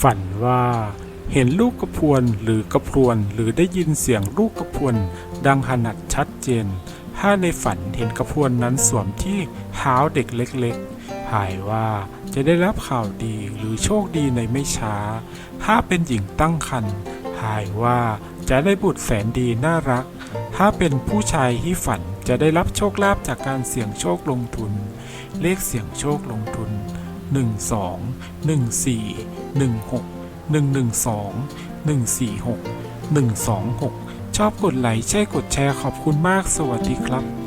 ฝันว่าเห็นลูกกระพวนหรือกระพรวนหรือได้ยินเสียงลูกกระพวนดังขนาดชัดเจน ถ้าในฝันเห็นกระพวนนั้นสวมที่เท้าเด็กเล็กๆ หายว่าจะได้รับข่าวดีหรือโชคดีในไม่ช้า ถ้าเป็นหญิงตั้งครรภ์หายว่าจะได้บุตรแสนดีน่ารัก ถ้าเป็นผู้ชายที่ฝันจะได้รับโชคลาภจากการเสี่ยงโชคลงทุน เลขเสี่ยงโชคลงทุน 12 14 16 112 146 126 ชอบกดไลค์ใช่กดแชร์ขอบคุณมากสวัสดีครับ